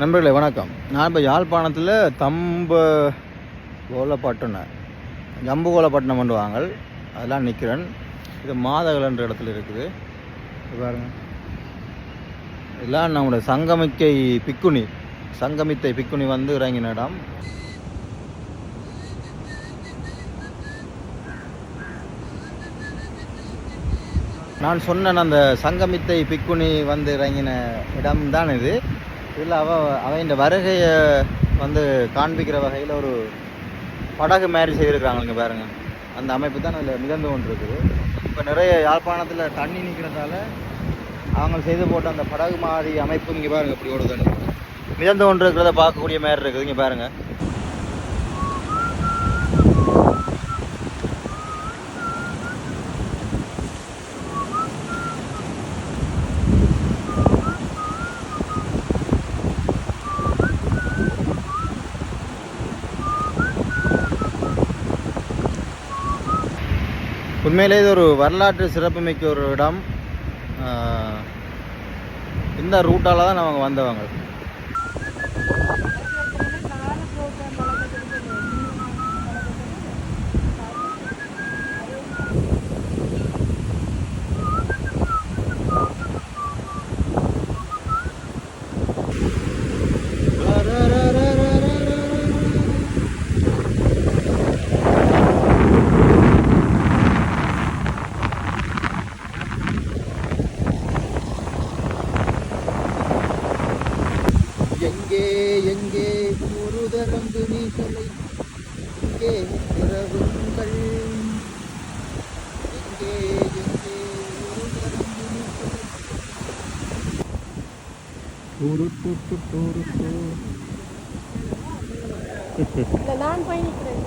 நண்பர்களே வணக்கம். நான் இப்போ யாழ்ப்பாணத்தில் தம்ப கோலப்பட்டினம் ஜம்பு கோலப்பட்டினம் பண்ணுவாங்க அதெல்லாம் நிற்கிறேன் இது மாதகலன்ற இடத்துல இருக்குது. பாருங்க. இதெல்லாம் நம்முடைய சங்கமிக்கை பிக்குனி. சங்கமித்தை பிக்குனி வந்து இறங்கின இடம். நான் சொன்ன அந்த சங்கமித்தை பிக்குனி வந்து இறங்கின இடம்தான் இது. இதில் அவ அவன் வருகையை வந்து காண்பிக்கிற வகையில் ஒரு படகு மாதிரி செய்திருக்கிறாங்க பாருங்க. அந்த அமைப்பு தான் அதில் மிதந்து கொண்டு இருக்குது இப்போ நிறைய யாழ்ப்பாணத்தில் தண்ணி நிற்கிறதால அவங்க செய்து போட்ட அந்த படகு மாதிரி அமைப்பு இங்கே பாருங்க இப்படி ஓடுதுன்னு மிதந்து கொண்டு இருக்கிறத பார்க்கக்கூடிய மாதிரி இருக்குது இங்கே பாருங்கள் உண்மையிலே இது ஒரு வரலாற்று சிறப்புமிக்க ஒரு இடம். இந்த ரூட்டால் தான் அவங்க வந்தவங்க. எங்கே எங்கே ஒரு தரந்து நீசலை எங்கே திறவுங்கள் எங்கே எங்கே ஒரு தரந்து நீசலை டூரு டு டு டூரு டு. இல்லை நான் பயணிக்கிறேன்